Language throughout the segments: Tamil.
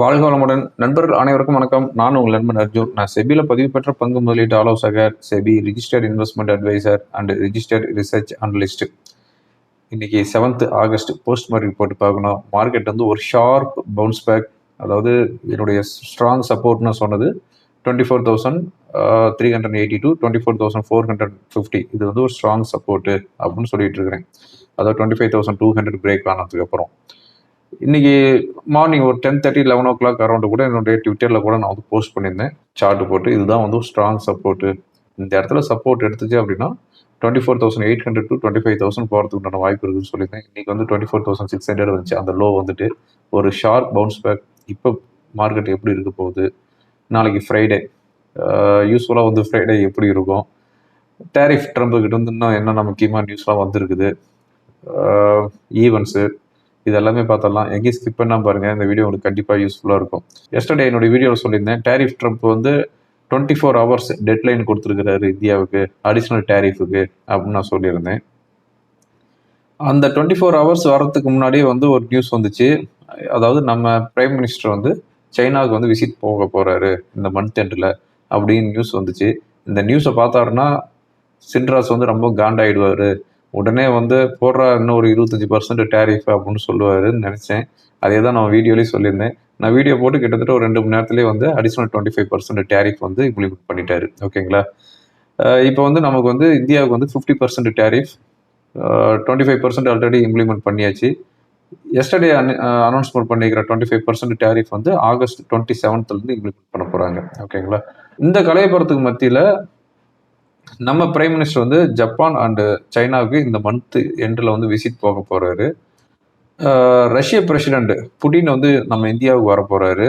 வாழ்க வளமுடன். நண்பர்கள் அனைவருக்கும் வணக்கம். நான் உங்கள் நண்பன் அர்ஜுன். நான் செபியில் பதிவு பெற்ற பங்கு முதலீட்டு ஆலோசகர் SEBI registered investment adviser and registered research analyst இன்னைக்கு seventh August post market report பார்க்கணும். மார்க்கெட் வந்து ஒரு ஷார்ப் பவுன்ஸ் பேக் அதாவது என்னுடைய ஸ்ட்ராங் சப்போர்ட்னு சொன்னது twenty four thousand three hundred eighty two twenty four thousand four hundred fifty இது வந்து ஒரு ஸ்ட்ராங் சப்போர்ட்டு அப்படின்னு சொல்லிட்டு இருக்கிறேன். அதாவது twenty five thousand two hundred break ஆனதுக்கு அப்புறம். இன்னைக்கு மார்னிங் ஒரு ten thirty eleven o'clock around கூட என்னுடைய ட்விட்டரில் கூட நான் வந்து போஸ்ட் பண்ணியிருந்தேன். சார்ட் போட்டு. இதுதான் வந்து ஸ்ட்ராங் சப்போர்ட்டு இந்த இடத்துல சப்போர்ட் எடுத்துச்சு அப்படின்னா twenty four thousand eight hundred to twenty five thousand போகிறதுக்கு வாய்ப்பு இருக்குன்னு சொல்லியிருந்தேன். இன்றைக்கி வந்து twenty four thousand six hundred வந்துச்சு அந்த லோ வந்துட்டு ஒரு ஷார்ப் பவுன்ஸ் பேக் இப்போ மார்க்கெட் எப்படி இருக்க போகுது? நாளைக்கு ஃப்ரைடே யூஸ்ஃபுல்லாக வந்து ஃப்ரைடே எப்படி இருக்கும்? டேரிஃப் ட்ரம்ப் வந்து இன்னும் என்னென்ன முக்கியமான நியூஸ்லாம் வந்திருக்குது? ஈவெண்ட்ஸு இது எல்லாமே பார்த்தரலாம் எங்கேயும் ஸ்கிப் பண்ணால் பாருங்கள் இந்த வீடியோ உங்களுக்கு கண்டிப்பாக யூஸ்ஃபுல்லாக இருக்கும். எஸ்டர்டே என்னோட வீடியோவில் சொல்லியிருந்தேன் டேரிஃப் ட்ரம்ப் வந்து டுவெண்ட்டி ஃபோர் ஹவர்ஸ் டெட்லைன் கொடுத்துருக்கிறாரு இந்தியாவுக்கு அடிஷ்னல் டேரிஃபுக்கு அப்படின்னு நான் சொல்லியிருந்தேன். அந்த டுவெண்ட்டி ஃபோர் ஹவர்ஸ் வரத்துக்கு முன்னாடியே வந்து ஒரு நியூஸ் வந்துச்சு. அதாவது நம்ம பிரைம் மினிஸ்டர் வந்து சைனாவுக்கு வந்து விசிட் போக போகிறாரு இந்த மந்த் எண்டில் அப்படின்னு நியூஸ் வந்துச்சு. இந்த நியூஸை பார்த்தாருன்னா சின்ராஸ் வந்து ரொம்ப காண்டாயிடுவார். உடனே வந்து போடுற இன்னும் ஒரு இருபத்தஞ்சி பர்சன்ட் டேரிஃப் அப்படின்னு சொல்லுவாருன்னு நினச்சேன். அதே தான் நான் வீடியோலேயும் சொல்லியிருந்தேன். நான் வீடியோ போட்டு கிட்டத்தட்ட ஒரு ரெண்டு மணி நேரத்துலேயே வந்து additional twenty five percent tariff வந்து இம்ப்ளிமெண்ட் பண்ணிட்டாரு. ஓகேங்களா இப்போ வந்து நமக்கு வந்து இந்தியாவுக்கு வந்து fifty percent tariff twenty five percent already implement பண்ணியாச்சு. எஸ்டர்டே அனௌன்ஸ்மெண்ட் பண்ணிக்கிற டுவெண்ட்டி ஃபைவ் பர்சன்ட் டேரிஃப் வந்து ஆகஸ்ட் டுவெண்ட்டி செவன்த்லேருந்து இம்ப்ளிமெண்ட் பண்ண போகிறாங்க ஓகேங்களா இந்த கலையபுரத்துக்கு மத்தியில் நம்ம பிரைம் மினிஸ்டர் வந்து ஜப்பான் அண்டு சைனாவுக்கு இந்த மந்த் எண்டில் வந்து விசிட் போக போகிறாரு ரஷ்ய பிரசிடெண்ட் புட்டின் வந்து நம்ம இந்தியாவுக்கு வர போகிறாரு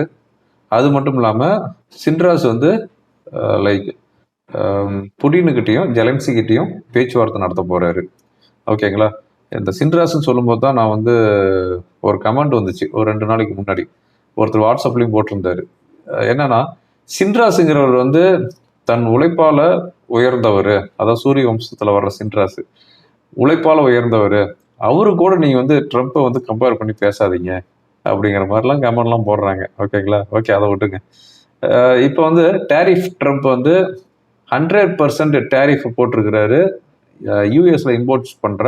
அது மட்டும் இல்லாமல் சின்ராஸ் வந்து லைக் புடினுக்கிட்டேயும் ஜெலன்சிக்கிட்டேயும் பேச்சுவார்த்தை நடத்த போகிறாரு ஓகேங்களா இந்த சின்ராஸ்ன்னு சொல்லும்போது தான் நான் வந்து ஒரு கமெண்ட் வந்துச்சு. ஒரு ரெண்டு நாளைக்கு முன்னாடி. ஒருத்தர் வாட்ஸ்அப்லேயும் போட்டிருந்தாரு. என்னன்னா சின்ராஸுங்கிறவர் வந்து தன் உழைப்பால் உயர்ந்தவர். அதாவது சூரிய வம்சத்தில் வர்ற சின்ராசு. உழைப்பால் உயர்ந்தவர். அவரு கூட நீங்கள் வந்து ட்ரம்ப்பை வந்து கம்பேர் பண்ணி பேசாதீங்க. அப்படிங்கிற மாதிரிலாம் கமெண்ட்லாம் போடுறாங்க. ஓகேங்களா ஓகே அதை விட்டுங்க இப்போ வந்து டேரிஃப் ட்ரம்ப் வந்து ஹண்ட்ரட் பர்சன்ட் டேரிஃப் போட்டிருக்கிறாரு. யூஎஸில் இம்போர்ட்ஸ் பண்ணுற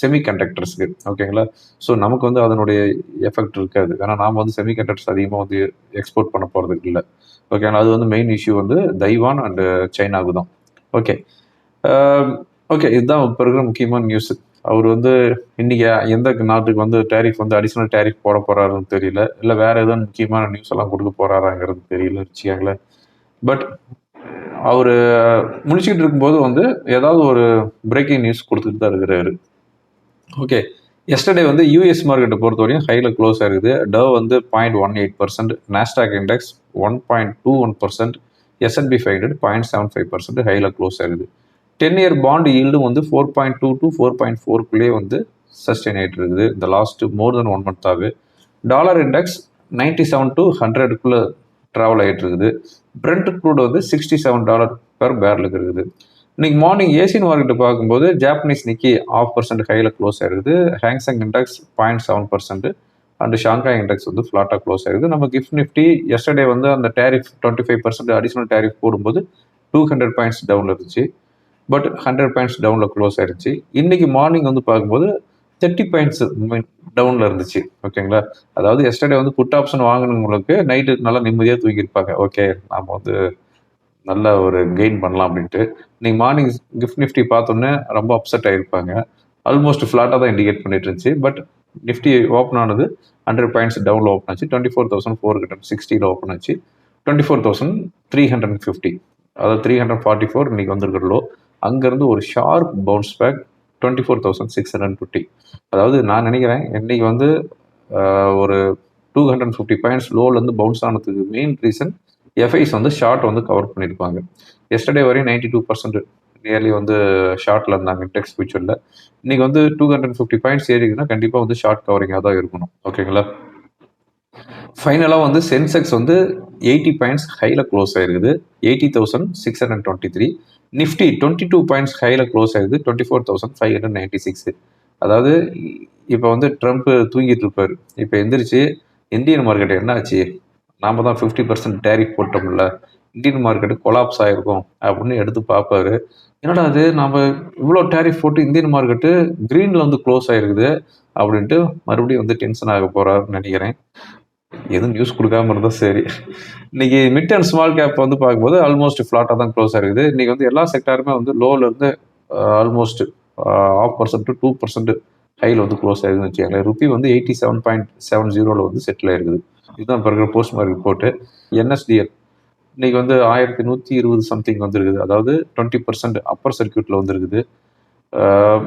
செமிகண்டக்டர்ஸ்க்கு ஓகேங்களா ஸோ நமக்கு வந்து அதனுடைய எஃபெக்ட் இருக்காது. ஏன்னா நாம் வந்து செமி கண்டக்டர்ஸ் அதிகமாக வந்து எக்ஸ்போர்ட் பண்ண போகிறதுக்கு இல்லை ஓகேங்களா அது வந்து மெயின் இஷ்யூ வந்து தைவான் அண்டு சைனாவுக்கு தான் ஓகே ஓகே um, இதுதான் இப்போ இருக்கிற முக்கியமான நியூஸ் அவர் வந்து இன்னைக்கு எந்த நாட்டுக்கு வந்து டேரிஃப் வந்து அடிஷ்னல் டேரிஃப் போட போறாருன்னு தெரியல. இல்லை வேற ஏதாவது முக்கியமான நியூஸ் எல்லாம் கொடுக்க போறாராங்கிறது தெரியல வச்சுக்காங்களே பட் அவர் முடிச்சுக்கிட்டு இருக்கும்போது வந்து ஏதாவது ஒரு பிரேக்கிங் நியூஸ் கொடுத்துட்டு தான் இருக்கிறாரு. ஓகே எஸ்டர்டே வந்து யூஎஸ் மார்க்கெட்டை பொறுத்த வரையும் ஹையில் க்ளோஸ் ஆயிருக்குது டவ் வந்து point one eight percent Nasdaq index one point two one percent S and P five hundred point seven five percent ஹையில் க்ளோஸ் ஆகுது. டென் இயர் பாண்டு ஈல்டும் வந்து four point two two four point ஃபோர்க்குள்ளே வந்து சஸ்டெயின் ஆகிட்டு இருக்குது. இந்த last more then one மந்த்தாகவே dollar index ninety seven to ஹண்ட்ரடுக்குள்ளே travel ஆகிட்டு இருக்குது. பிரெண்ட் க்ரூட் வந்து சிக்ஸ்டி செவன் டாலர் பெர் பேரலுக்கு இருக்குது. இன்னைக்கு மார்னிங் ஏசியன் மார்க்கெட் பார்க்கும்போது ஜாப்பனீஸ் நிக்கி ஆஃப் பர்சன்ட் ஹையில் க்ளோஸ் ஆயிருக்குது. Hang Seng index point seven percent and Shanghai index வந்து ஃப்ளாட்டாக க்ளோஸ் ஆயிருக்கு நம்ம கிஃப்ட் நிஃப்டி எஸ்டர்டே வந்து அந்த tariff twenty five percent additional tariff போடும்போது டூ ஹண்ட்ரட் பாயிண்ட்ஸ் டவுனில் இருந்துச்சு. பட் ஹண்ட்ரட் பாயிண்ட்ஸ் டவுனில் க்ளோஸ் ஆயிருச்சு. இன்னைக்கு மார்னிங் வந்து பார்க்கும்போது தேர்ட்டி பாயிண்ட்ஸ் டவுனில் இருந்துச்சு. ஓகேங்களா அதாவது எஸ்டர்டே வந்து புட் ஆப்ஷன் வாங்கினவங்களுக்கு நைட்டு நல்லா நிம்மதியாக தூக்கியிருப்பாங்க ஓகே நாம் வந்து நல்ல ஒரு கெயின் பண்ணலாம் அப்படின்ட்டு. நீங்கள் மார்னிங் கிஃப்ட் நிஃப்டி பார்த்தோன்னே ரொம்ப அப்செட் ஆகியிருப்பாங்க ஆல்மோஸ்ட் ஃப்ளாட்டாக தான் இண்டிகேட் பண்ணிட்டு இருந்துச்சு. பட் நிஃப்டி ஓப்பன் ஆனது ஹண்ட்ரட் பாயிண்ட்ஸ் டவுனில் ஓப்பன் ஆச்சு. Twenty four thousand four hundred சிக்ஸ்டியில் open ஆச்சு. Twenty four thousand three hundred fifty அதாவது த்ரீ ஹண்ட்ரட் ஃபார்ட்டி ஃபோர் இன்றைக்கி வந்திருக்கிற லோ அங்கேருந்து ஒரு sharp bounce back twenty four thousand six hundred fifty அதாவது நான் நினைக்கிறேன் இன்றைக்கி வந்து ஒரு டூ ஹண்ட்ரட் ஃபிஃப்டி பாயிண்ட்ஸ் லோலேருந்து பவுன்ஸ் ஆனதுக்கு மெயின் ரீசன் எஃப்ஐஸ் வந்து ஷார்ட் வந்து கவர் பண்ணியிருப்பாங்க எஸ்டர்டே வரையும் நைன்டி டூ பர்சன்ட் நியர்லி வந்து ஷார்ட்டில் இருந்தாங்க டெக்ஸ்ட் ஃபியூச்சரில் இன்றைக்கி வந்து டூ ஹண்ட்ரட் ஃபிஃப்டி பாயிண்ட்ஸ் ஏறிங்கன்னா கண்டிப்பாக வந்து ஷார்ட் கவரிங்காக தான் இருக்கணும். ஓகேங்களா ஃபைனலாக வந்து சென்செக்ஸ் வந்து எயிட்டி பாயிண்ட்ஸ் ஹையில் க்ளோஸ் ஆயிருக்குது. Eighty thousand six hundred twenty three Nifty twenty two points ஹையில் க்ளோஸ் ஆயிருது twenty four thousand five hundred ninety six அதாவது இப்போ வந்து ட்ரம்ப் தூங்கிட்டு இருப்பார். இப்போ எந்திரிச்சு இந்தியன் மார்க்கெட் என்னாச்சு நாம தான் ஃபிஃப்டி பர்சன்ட் டேரிஃப் போட்டோம்ல. இந்தியன் மார்க்கெட்டு கொலாப்ஸ் ஆகிருக்கும் அப்படின்னு எடுத்து பார்ப்பாரு. என்னடா அது நம்ம இவ்வளோ டேரிஃப் போட்டு இந்தியன் மார்க்கெட்டு க்ரீனில் வந்து க்ளோஸ் ஆகிருக்குது அப்படின்ட்டு மறுபடியும் வந்து டென்ஷன் ஆக போகிறாருன்னு நினைக்கிறேன். எதுவும் நியூஸ் கொடுக்காம இருந்தால் சரி. இன்னைக்கு மிட் அண்ட் ஸ்மால் கேப் வந்து பார்க்கும்போது ஆல்மோஸ்ட் ஃப்ளாட்டாக தான் க்ளோஸ் ஆகிருக்குது இன்னைக்கு வந்து எல்லா செக்டாருமே வந்து லோவிலேருந்து almost half percent to two percent ஹையில் வந்து க்ளோஸ் ஆகிருக்குன்னு வச்சுக்கோங்களேன். ருபி வந்து எயிட்டி செவன் பாயிண்ட் செவன் ஜீரோவில் வந்து செட்டில் ஆயிருக்குது. இதுதான் இப்போ இருக்கிற போஸ்ட் மார்க் ரிப்போர்ட்டு என்எஸ்டிஎல் இன்னைக்கு வந்து ஆயிரத்தி நூற்றி இருபது சம்திங் வந்துருக்குது. அதாவது டுவெண்ட்டி பர்சன்ட் அப்பர் சர்க்கியூட்டில் வந்துருக்குது.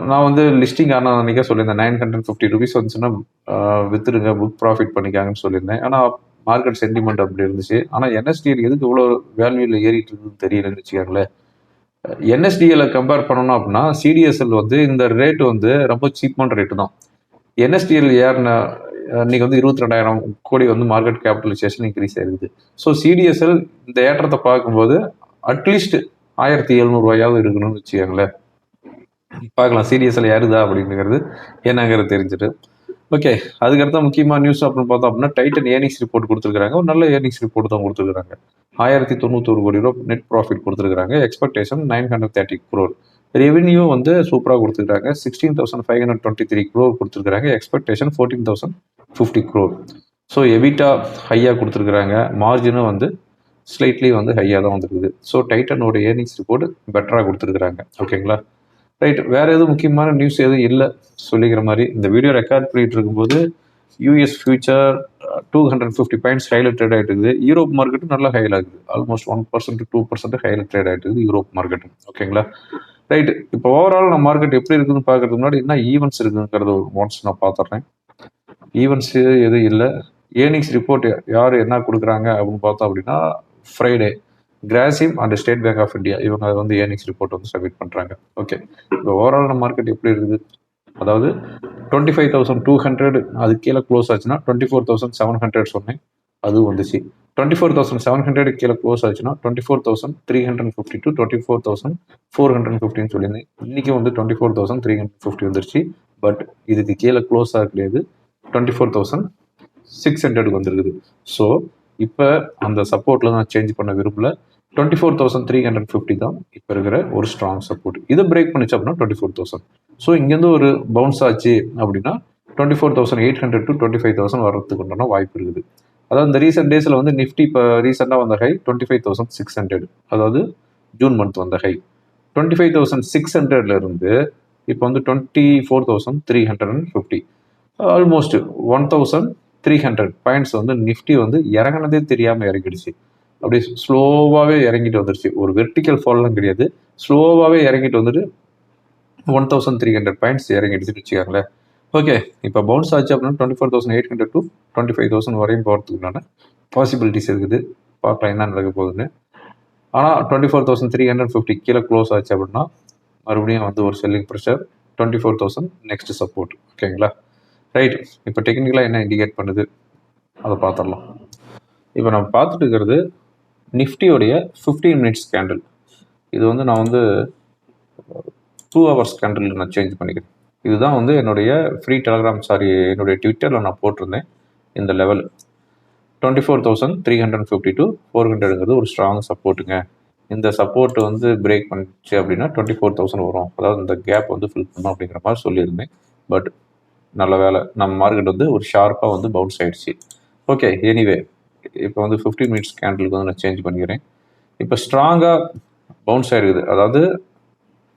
நான் வந்து லிஸ்டிங் ஆனால் அன்றைக்கே சொல்லியிருந்தேன். நைன் ஹண்ட்ரட் ஃபிஃப்டி ருபீஸ் வந்துச்சுன்னா வித்துருங்க புக் ப்ராஃபிட் பண்ணிக்காங்கன்னு சொல்லியிருந்தேன். ஆனால் மார்க்கெட் சென்டிமெண்ட் அப்படி இருந்துச்சு. ஆனால் என்எஸ்டிஎல் எதுக்கு இவ்வளோ வேல்யூவில் ஏறிட்டு இருக்குதுன்னு தெரியலன்னு வச்சுக்கோங்களேன். என்எஸ்டிஎலை கம்பேர் பண்ணணும் அப்படின்னா சிடிஎஸ்எல் வந்து இந்த ரேட்டு வந்து ரொம்ப சீப்பான ரேட்டு தான். என்எஸ்டிஎல் ஏறின இன்னைக்கு வந்து இருபத்தி ரெண்டாயிரம் கோடி வந்து மார்க்கெட் கேபிட்டலைசேஷன் இன்க்ரீஸ் ஆயிருக்குது. ஸோ சிடிஎஸ்எல் இந்த ஏற்றத்தை பார்க்கும்போது அட்லீஸ்ட் ஆயிரத்தி எழுநூறுவாயாவது இருக்கணும்னு வச்சுக்கோங்களேன். பார்க்கலாம் சிடிஎஸ்எல் யாருதா அப்படிங்கிறது என்னங்கிறது தெரிஞ்சுட்டு. ஓகே அதுக்கடுத்த முக்கியமான நியூஸ் அப்படின்னு பார்த்தோம் அப்படின்னா டைட்டன் ஏர்னிங்ஸ் ரிப்போர்ட் கொடுத்துருக்காங்க ஒரு நல்ல ஏர்னிங்ஸ் ரிப்போர்ட் தான் கொடுத்துருக்காங்க ஆயிரத்தி தொண்ணூத்தொரு கோடி ரூபா நெட் ப்ராஃபிட் கொடுத்துருக்காங்க expectation nine hundred thirty crore revenue வந்து சூப்பராக கொடுத்துருக்காங்க. Sixteen thousand five hundred twenty three crore கொடுத்துருக்காங்க expectation fourteen thousand fifty crore so EBITDA ஹையாக கொடுத்துருக்குறாங்க மார்ஜினும் வந்து ஸ்லைட்லி வந்து ஹையாக தான் வந்துருக்குது. ஸோ டைட்டனோட ஏர்னிங்ஸ் ரிப்போர்ட் பெட்டராக கொடுத்துருக்குறாங்க. ஓகேங்களா ரைட் வேறு எதுவும் முக்கியமான நியூஸ் எதுவும் இல்லை. சொல்லிக்கிற மாதிரி இந்த வீடியோ ரெக்கார்ட் பண்ணிட்டு இருக்கும்போது US future two hundred fifty points ஹைல trade ஆகிட்டு இருக்குது. யூரோப் மார்க்கெட்டும் நல்லா ஹையில் ஆகுது. Almost one percent two percent ஹைல trade ஆகிட்டு இருக்குது யூரோப் மார்க்கெட்டும் ஓகேங்களா ரைட் இப்போ ஓவரால் நம்ம மார்க்கெட் எப்படி இருக்குதுன்னு பார்க்கறதுக்கு முன்னாடி என்ன ஈவெண்ட்ஸ் இருக்குங்கிறத ஒரு ஒன்ஸ் நான் பார்த்துட்றேன். ஈவெண்ட்ஸ் எதுவும் இல்லை. ஏர்னிங்ஸ் ரிப்போர்ட் யார் என்ன கொடுக்குறாங்க அப்படின்னு பார்த்தோம் அப்படின்னா Friday Grasim and State Bank of India இவங்க வந்து ஏர்னிங்ஸ் ரிப்போர்ட் வந்து சப்மிட் பண்ணுறாங்க ஓகே இப்போ ஓவரால் நம்ம மார்க்கெட் எப்படி இருக்குது? அதாவது twenty five thousand two hundred அது கீழே க்ளோஸ் ஆச்சுன்னா twenty four thousand seven hundred சொன்னேன். அதுவும் வந்துச்சு. Twenty four thousand seven hundred கீழே க்ளோஸ் ஆச்சுன்னா twenty four thousand three hundred fifty two twenty four thousand four hundred ஃபிஃப்டின்னு சொல்லியிருந்தேன். இன்றைக்கி வந்து twenty four thousand three hundred fifty வந்துருச்சு. பட் இதுக்கு கீழே க்ளோஸ் ஆக கிடையாது டுவெண்ட்டி ஃபோர் தௌசண்ட் சிக்ஸ் ஹண்ட்ரடுக்கு வந்துருக்குது. ஸோ இப்போ அந்த சப்போர்ட்டில் நான் சேஞ்ச் பண்ண விரும்பல. Twenty four thousand three hundred fifty தான் இப்போ இருக்கிற ஒரு ஸ்ட்ராங் சப்போர்ட் இதை பிரேக் பண்ணிச்சு அப்படின்னா டுவெண்ட்டி ஃபோர் தௌசண்ட் ஸோ இங்கேருந்து ஒரு பவுன்ஸ் ஆச்சு அப்படின்னா twenty four thousand eight hundred to twenty five thousand வர்றதுக்கு உண்டான வாய்ப்பு இருக்குது. அதாவது இந்த ரீசெண்ட் டேஸில் வந்து நிஃப்டி இப்போ ரீசெண்டாக வந்த high twenty five thousand six hundred அதாவது ஜூன் மந்த் வந்த high twenty five thousand six ஹண்ட்ரட்லேருந்து இப்போ வந்து twenty four thousand three hundred and fifty almost one thousand three hundred points வந்து நிஃப்டி வந்து இறங்கினதே தெரியாமல் இறங்கிடுச்சு. அப்படியே ஸ்லோவாகவே இறங்கிட்டு வந்துருச்சு. ஒரு வெர்டிக்கல் ஃபால்லாம் கிடையாது. ஸ்லோவாகவே இறங்கிட்டு வந்துட்டு one thousand three hundred points இறங்கிடுச்சுன்னு வச்சுக்காங்களேன். ஓகே இப்போ பவுன்ஸ் ஆச்சு அப்படின்னா twenty four thousand eight hundred to twenty five thousand வரையும் போகிறதுக்குனால பாசிபிலிட்டிஸ் இருக்குது. பார்க்கலாம் என்ன நடக்க போகுதுன்னு. ஆனால் twenty four thousand three hundred fifty கீழே க்ளோஸ் ஆச்சு அப்படின்னா மறுபடியும் வந்து ஒரு selling pressure twenty four thousand next support ஓகேங்களா ரைட் இப்போ டெக்னிக்கலாக என்ன இண்டிகேட் பண்ணுது? அதை பார்த்துடலாம். இப்போ நம்ம பார்த்துட்டு இருக்கிறது நிஃப்டியோடைய ஃபிஃப்டீன் மினிட்ஸ் கேண்டில் இது வந்து நான் வந்து டூ ஹவர்ஸ் கேண்டில் நான் சேஞ்ச் பண்ணிக்கிறேன். இதுதான் வந்து என்னுடைய ஃப்ரீ டெலகிராம் சாரி என்னுடைய ட்விட்டரில் நான் போட்டிருந்தேன் இந்த level twenty four thousand three hundred fifty two four ஹண்ட்ரடுங்கிறது ஒரு ஸ்ட்ராங் சப்போர்ட்டுங்க இந்த சப்போர்ட் வந்து பிரேக் பண்ணிச்சு அப்படின்னா டுவெண்ட்டி ஃபோர் தௌசண்ட் வரும். அதாவது இந்த கேப் வந்து ஃபில் பண்ணும் அப்படிங்கிற மாதிரி சொல்லியிருந்தேன். பட் நல்ல வேலை நம்ம மார்க்கெட் வந்து ஒரு ஷார்ப்பாக வந்து பவுன்ஸ் ஆகிடுச்சு ஓகே எனிவே இப்போ வந்து ஃபிஃப்டி மினிட்ஸ் கேண்டிலுக்கு வந்து நான் சேஞ்ச் பண்ணிக்கிறேன். இப்போ ஸ்ட்ராங்காக பவுன்ஸ் ஆகிருக்குது அதாவது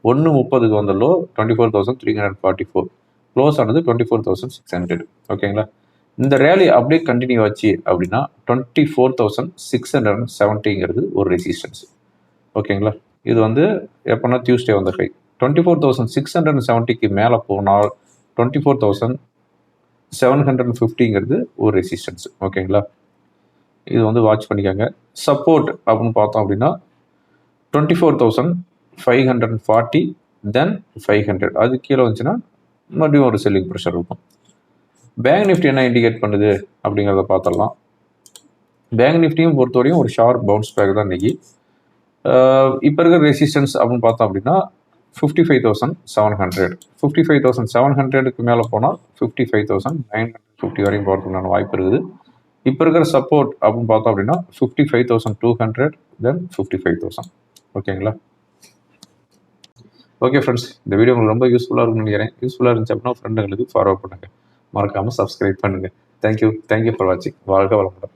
ஒன்று முப்பதுக்கு வந்த low twenty four thousand three hundred forty four close ஆனது twenty four thousand six hundred ஓகேங்களா இந்த ரேலி அப்படியே கண்டினியூ ஆச்சு அப்படின்னா twenty four thousand six hundred and செவன்ட்டிங்கிறது ஒரு ரெசிஸ்டன்ஸ் ஓகேங்களா இது வந்து எப்போனா டியூஸ்டே வந்த high twenty four thousand six hundred and செவன்ட்டிக்கு மேலே போனால் twenty four thousand seven hundred and ஃபிஃப்டிங்கிறது ஒரு ரெசிஸ்டன்ஸ் ஓகேங்களா இது வந்து வாட்ச் பண்ணிக்கோங்க. சப்போர்ட் அப்படின்னு பார்த்தோம் அப்படின்னா twenty four thousand five hundred and forty then five hundred அது கீழே வந்துச்சுன்னா மறுபடியும் ஒரு செல்லிங் ப்ரெஷர் இருக்கும். பேங்க் நிஃப்டி என்ன இண்டிகேட் பண்ணுது அப்படிங்கிறத பார்த்துடலாம். பேங்க் நிஃப்டியும் பொறுத்தவரையும் ஒரு ஷார்ப் பவுன்ஸ் பேக் தான் இன்னைக்கு. இப்போ இருக்கிற ரெசிஸ்டன்ஸ் அப்படின்னு பார்த்தோம் அப்படின்னா fifty five thousand seven hundred fifty five thousand seven ஹண்ட்ரடுக்கு மேலே போனால் fifty five thousand nine hundred fifty வரையும் போகிறதுக்கான வாய்ப்பு இருக்குது. இப்போ இருக்கிற சப்போர்ட் அப்படின்னு பார்த்தோம் அப்படின்னா fifty five thousand two hundred then fifty five thousand ஓகேங்களா ஓகே ஃப்ரெண்ட்ஸ் இந்த வீடியோ உங்களுக்கு ரொம்ப யூஸ்ஃபுல்லாக இருக்கும்னு நினைக்கிறேன். யூஸ்ஃபுல்லாக இருந்துச்சு அப்படின்னா ஃப்ரெண்டுங்களுக்கு ஃபார்வர்ட் பண்ணுங்கள் மறக்காமல் சப்ஸ்கிரைப் பண்ணுங்கள் தேங்க்யூ தேங்க்யூ ஃபார் வாட்சிங் வாழ்க வளமுடன்.